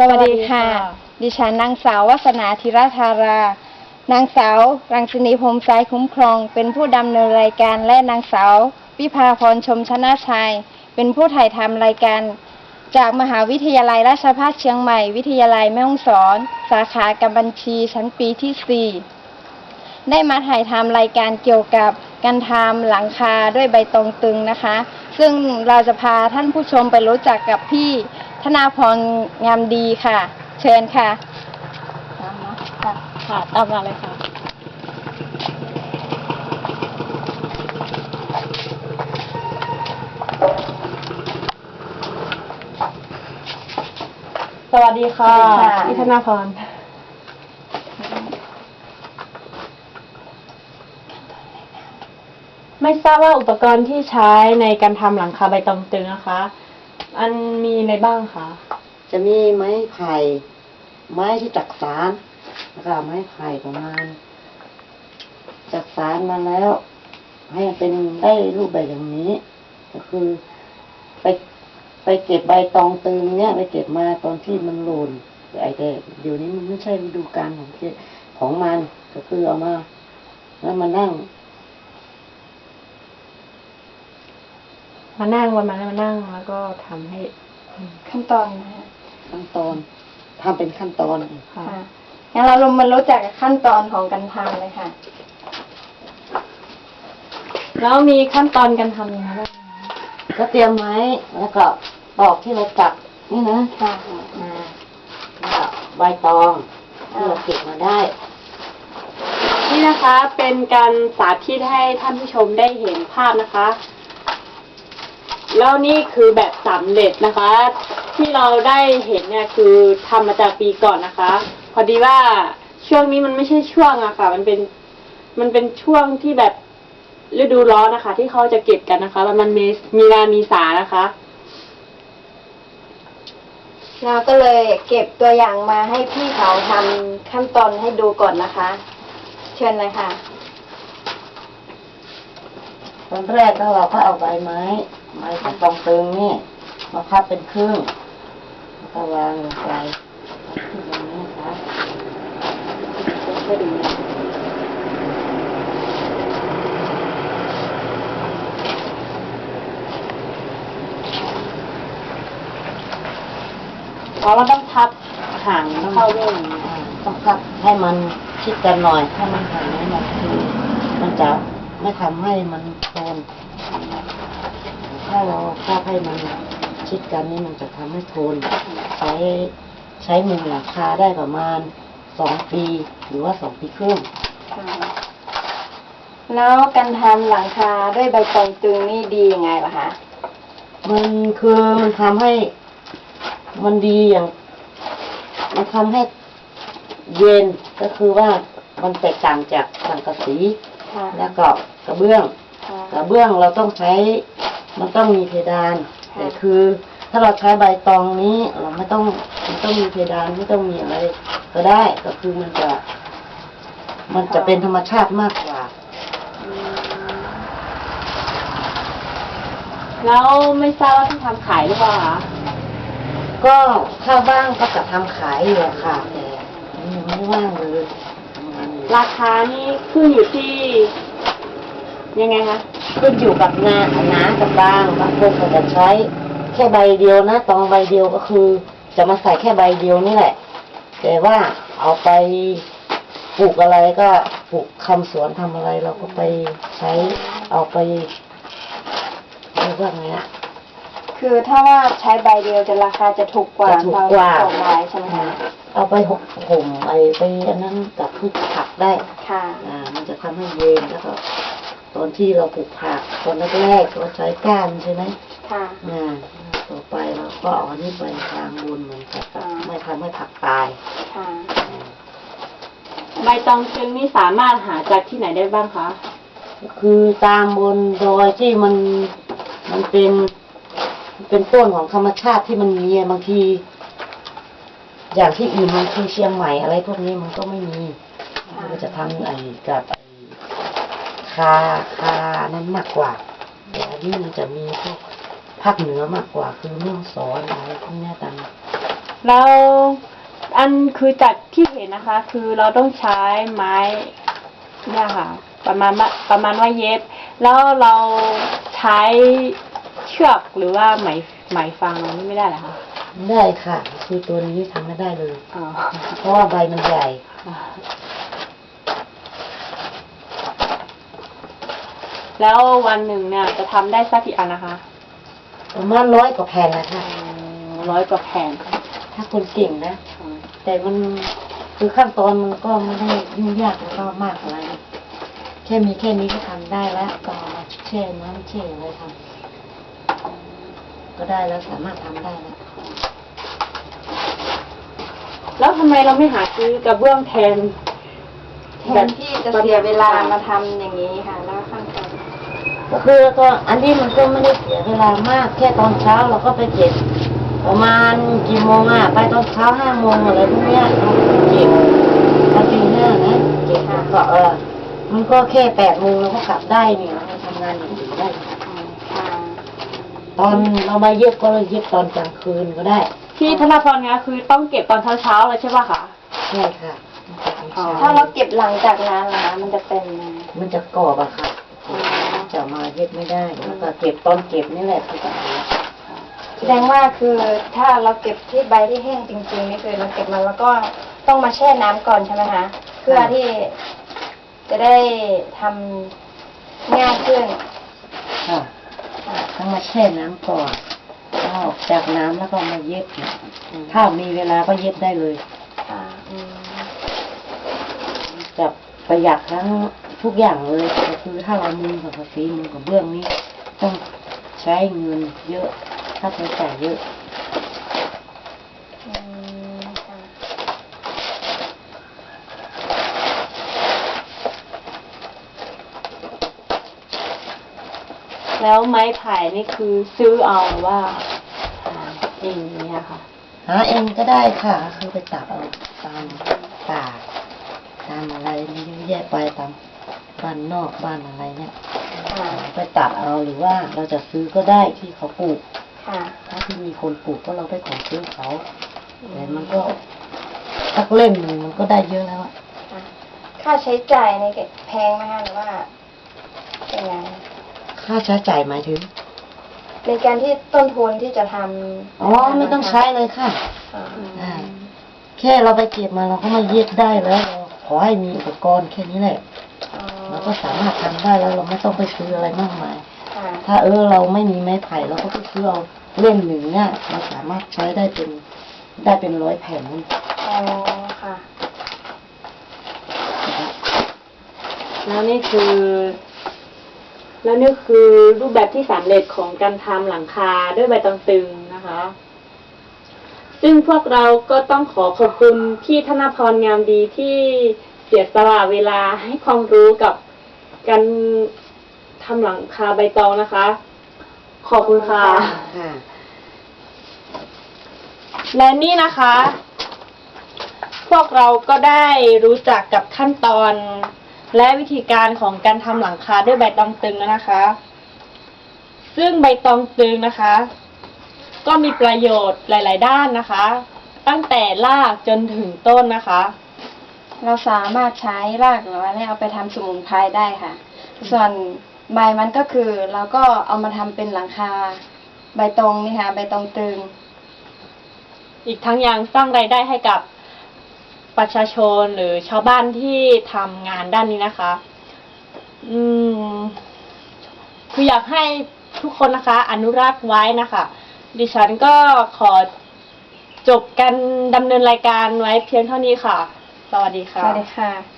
สวัสดีค่ะ ดิฉันนางสาววัสนาธิราธารา นางสาวรังสินีพรหมสายคุ้มครอง เป็นผู้ดำเนินรายการและนางสาววิภาพรชมชนะชัย เป็นผู้ถ่ายทำรายการ จากมหาวิทยาลัยราชภัฏเชียงใหม่ วิทยาลัยแม่ฮ่องสอน สาขาการบัญชีชั้นปีที่ 4 ได้มาถ่ายทำรายการเกี่ยวกับการทำหลังคาด้วยใบตองตึงนะคะ ซึ่งเราจะพาท่านผู้ชมไปรู้จักกับพี่ ธนาพรงามดีค่ะ เชิญค่ะตามมาค่ะค่ะตามมาเลยค่ะสวัสดีค่ะสวัสดีค่ะพี่ธนาพร ไม่ทราบว่าอุปกรณ์ที่ใช้ในการทำหลังคาใบตองตึงนะคะ อันมีอะไรบ้างคะจะมีไม้ไผ่ไม้ที่จักสารแล้วก็ไม้ไผ่ประมาณจักสารมาแล้ว ให้มันเป็นได้รูปแบบอย่างนี้ ก็คือไปไปเก็บใบตองตึงเนี่ยไปเก็บมาตอนที่มันหล่นไอแต่เดี๋ยวนี้มันไม่ใช่ฤดูกาลของเก็บของมัน ก็คือเอามา แล้วมานั่ง มานั่งวันมาแล้วมานั่งแล้วก็ทำให้ขั้นตอนนะคะขั้นตอนทำเป็นขั้นตอน ค่ะค่ะงั้นเราลงมารู้จักกับขั้นตอนของการทำเลยค่ะ แล้วมีขั้นตอนการทำยังไงบ้างก็เตรียมไม้แล้วก็ตอกที่เราจับนี่นะค่ะ อ่าแล้วก็ใบตองที่เราเก็บมาได้ นี่นะคะเป็นการสาธิตให้ท่านผู้ชมได้เห็นภาพนะคะ แล้วนี่คือแบบสำเร็จนะคะ ที่เราได้เห็นเนี่ยคือทำมาจากปีก่อนนะคะ พอดีว่าช่วงนี้มันไม่ใช่ช่วงอะค่ะ มันเป็นมันเป็นช่วงที่แบบฤดูร้อนนะคะ ที่เขาจะเก็บกันนะคะประมาณเมษมีนามีสานะคะ เราก็เลยเก็บตัวอย่างมาให้พี่เขาทำขั้นตอนให้ดูก่อนนะคะ เชิญเลยค่ะ ตอนแรกก็เราก็เอาใบไม้ไม้จากตองตึงนี่มาพับเป็นครึ่งแล้วก็วางลงไปขึ้นอย่างนี้คะช่วยดูนะเพราะเราต้องพับห่างเข้าด้วยองต้องพับให้มันชิดกันหน่อยให้มันห่างให้มันคือมันจะไม่ทำให้มันโคน ถ้าเราพับให้มันชิดกันนี่มันจะทำให้โทนใช้ใช้มุงหลังคาได้ประมาณสองปีหรือว่าสองปีครึ่งแล้วการทำหลังคาด้วยใบตองตึงนี่ดียังไงล่ะคะมันคือมันทำให้มันดีอย่าง มันทำให้เย็นก็คือว่ามันแตกต่างจากสังกะสีค่ะแล้วก็กระเบื้องค่ะกระเบื้องเราต้องใช้ มันต้องมีเพดานค่ะแต่คือ ถ้าเราใช้ใบตองนี้ เราไม่ต้องไม่ต้องมีเพดานไม่ต้องมีอะไร ก็ได้ก็คือมันจะ มันจะเป็นธรรมชาติมากกว่า แล้วไม่ทราบว่าที่ทำขายหรือเปล่าคะก็ถ้าว่างก็จะทำขายอยู่อะค่ะ แต่ยังไม่ว่างเลยทำงานอยู่ ราคานี่ขึ้นอยู่ที่ ยังไงคะขึ้นอยู่กับงานหนากับบางบางคนก็จะใช้แค่ใบเดียวนะตองใบเดียวก็คือ จะมาใส่แค่ใบเดียวนี่แหละ แต่ว่าเอาไปปลูกอะไรก็ปลูกคำสวนทำอะไรเราก็ไปใช้เอาไปเรียกว่าไงอะคือถ้าว่าใช้ใบเดียวจะราคาจะถูกกว่าจะถูกกว่าสองใบใช่ไหมคะเอาไปห่มห่มไอไปอันนั้นกับพืชผักได้ ค่ะ อ่า มันจะทำให้เย็นแล้วก็ ตอนที่เราปลูกผักตอนแรกๆเราใช้ก้านใช่ไหมค่ะ อ่าต่อไปเราก็เอาอันนี้ไปทางบนเหมือนกับอ่าไม่ทำให้ผักตาย ค่ะ ใบตองตึงนี่สามารถหาจากที่ไหนได้บ้างคะก็คือตามบนดอยที่มันมันเป็นเป็นต้นของธรรมชาติที่มันมีอะบางที อย่างที่อื่นบางทีเชียงใหม่อะไรพวกนี้มันก็ไม่มีมันก็จะทำไอ้กับไอ้คาคานั้นมากกว่าแต่อันนี้มันจะมีพวกภาคเหนือมากกว่าคือเมืองสอนอะไรพวกเนี้ยตามแล้วอันคือจากที่เห็นนะคะ คือเราต้องใช้ไม้เนี่ยค่ะ ประมาณว่าประมาณว่าเย็บ แล้วเราใช้เชือกหรือว่าไหมไหมฟางอะไรนี่ไม่ได้เหรอคะได้ค่ะ คือตัวนี้ทำไม่ได้เลย อ๋อ เพราะว่าใบมันใหญ่ แล้ววันหนึ่งเนี่ย จะทำได้สักกี่อันนะคะประมาณร้อยกว่าแผ่นนะคะร้อยกว่าแผ่นถ้าคนเก่งนะ แต่มันคือขั้นตอนมันก็ไม่ได้ยุ่งยากแล้วก็มากอะไรแค่มีแค่นี้ก็ทำได้แล้วก็เอามาแช่น้ำแช่อะไรทำก็ได้แล้วสามารถทำได้แล้วแล้วทำไมเราไม่หาซื้อกระเบื้องแทน แทนที่จะเสียเวลามาทำอย่างนี้ค่ะ แล้วขั้นตอน ก็คือก็อันนี้มันก็ไม่ได้เสียเวลามาก แค่ตอนเช้าเราก็ไปเก็บประมาณกี่โมงอะไปตอนเช้าห้าโมงอะไรพวกเนี้ยเราเก็บตอนตีห้านะเก็บแล้วก็เออมันก็แค่แปดโมงเราก็กลับได้นี่เราทำงานอย่างอื่นได้ค่ะตอนเรามาเย็บก็เราเย็บตอนกลางคืนก็ได้ที่ธนาพรเนี่ยคือต้องเก็บตอนเช้าๆเลยใช่ป่ะคะใช่ค่ะอ๋อถ้าเราเก็บหลังจากนั้นล่ะคะมันจะเป็นยังไงมันจะกรอบอะค่ะ จะมาเย็บไม่ได้แล้วก็เก็บตอนเก็บนี่แหละคือปัญหาแสดงว่าคือถ้าเราเก็บที่ใบที่แห้งจริงๆนี่คือเราเก็บมาแล้วก็ต้องมาแช่น้ำก่อนใช่ไหมคะเพื่อที่จะได้ทำง่ายขึ้นค่ะต้องมาแช่น้ำก่อนแล้วออกจากน้ำแล้วก็มาเย็บเนี่ยถ้ามีเวลาก็เย็บได้เลย ค่ะอืมจะประหยัดทั้ง ทุกอย่างเลยก็คือถ้าเรามือกับฝีมือกับเบื้องนี้ต้องใช้เงินเยอะ ถ้าใช้จ่ายเยอะอืมค่ะแล้วไม้ไผ่นี่คือซื้อเอาหรือว่าหาเองเนี่ยค่ะหาเองก็ได้ค่ะ คือไปตัดเอาตามป่าตามอะไรนี่เยอะแยะไปตาม บ้านนอกบ้านอะไรเนี่ยค่ะไปตัดเอาหรือว่าเราจะซื้อก็ได้ที่เขาปลูก ค่ะถ้าที่มีคนปลูกก็เราไปขอซื้อเขาแต่มันก็สักเล่มหนึ่งมันก็ได้เยอะแล้วอะค่ะค่าใช้จ่ายในเก็บแพงไหมคะหรือว่าเป็นไงค่าใช้จ่ายหมายถึงในการที่ต้นทุนที่จะทำอ๋อไม่ต้องใช้เลยค่ะอ่าอ่า แค่เราไปเก็บมาเราก็มาเย็บได้แล้วเราขอให้มีอุปกรณ์แค่นี้แหละ อ๋อเรา ก็สามารถทำได้แล้วเราไม่ต้องไปซื้ออะไรมากมาย ค่ะ ถ้าเออเราไม่มีไม้ไผ่เราก็ไปซื้อเอาเล่มหนึ่งเนี่ยเราสามารถใช้ได้เป็นได้เป็นร้อยแผ่นนี่อ๋อ ค่ะนะคะแล้วนี่คือ แล้วนี่คือรูปแบบที่สำเร็จของการทำหลังคาด้วยใบตองตึงนะคะ ซึ่งพวกเราก็ต้องขอขอบคุณพี่ธนพรงามดีที่เสียสละเวลาให้ความรู้กับ การทำหลังคาใบตองนะคะ ขอบคุณค่ะ ค่ะและนี่นะคะ พวกเราก็ได้รู้จักกับขั้นตอน และวิธีการของการทำหลังคาด้วยใบตองตึงแล้วนะคะ ซึ่งใบตองตึงนะคะ ก็มีประโยชน์หลาย ๆ ด้านนะคะ ตั้งแต่รากจนถึงต้นนะคะ เราสามารถใช้รากหรือว่าเนี่ยเอาไปทำสมุนไพรได้ค่ะ ส่วนใบมันก็คือเราก็เอามาทำเป็นหลังคา ใบตองนี่ค่ะใบตองตึง อีกทั้งยังสร้างรายได้ให้กับประชาชนหรือชาวบ้านที่ทำงานด้านนี้นะคะ อืมคืออยากให้ทุกคนนะคะ อนุรักษ์ไว้นะคะ ดิฉันก็ขอจบการดำเนินรายการไว้เพียงเท่านี้ค่ะ สวัสดีค่ะ สวัสดีค่ะ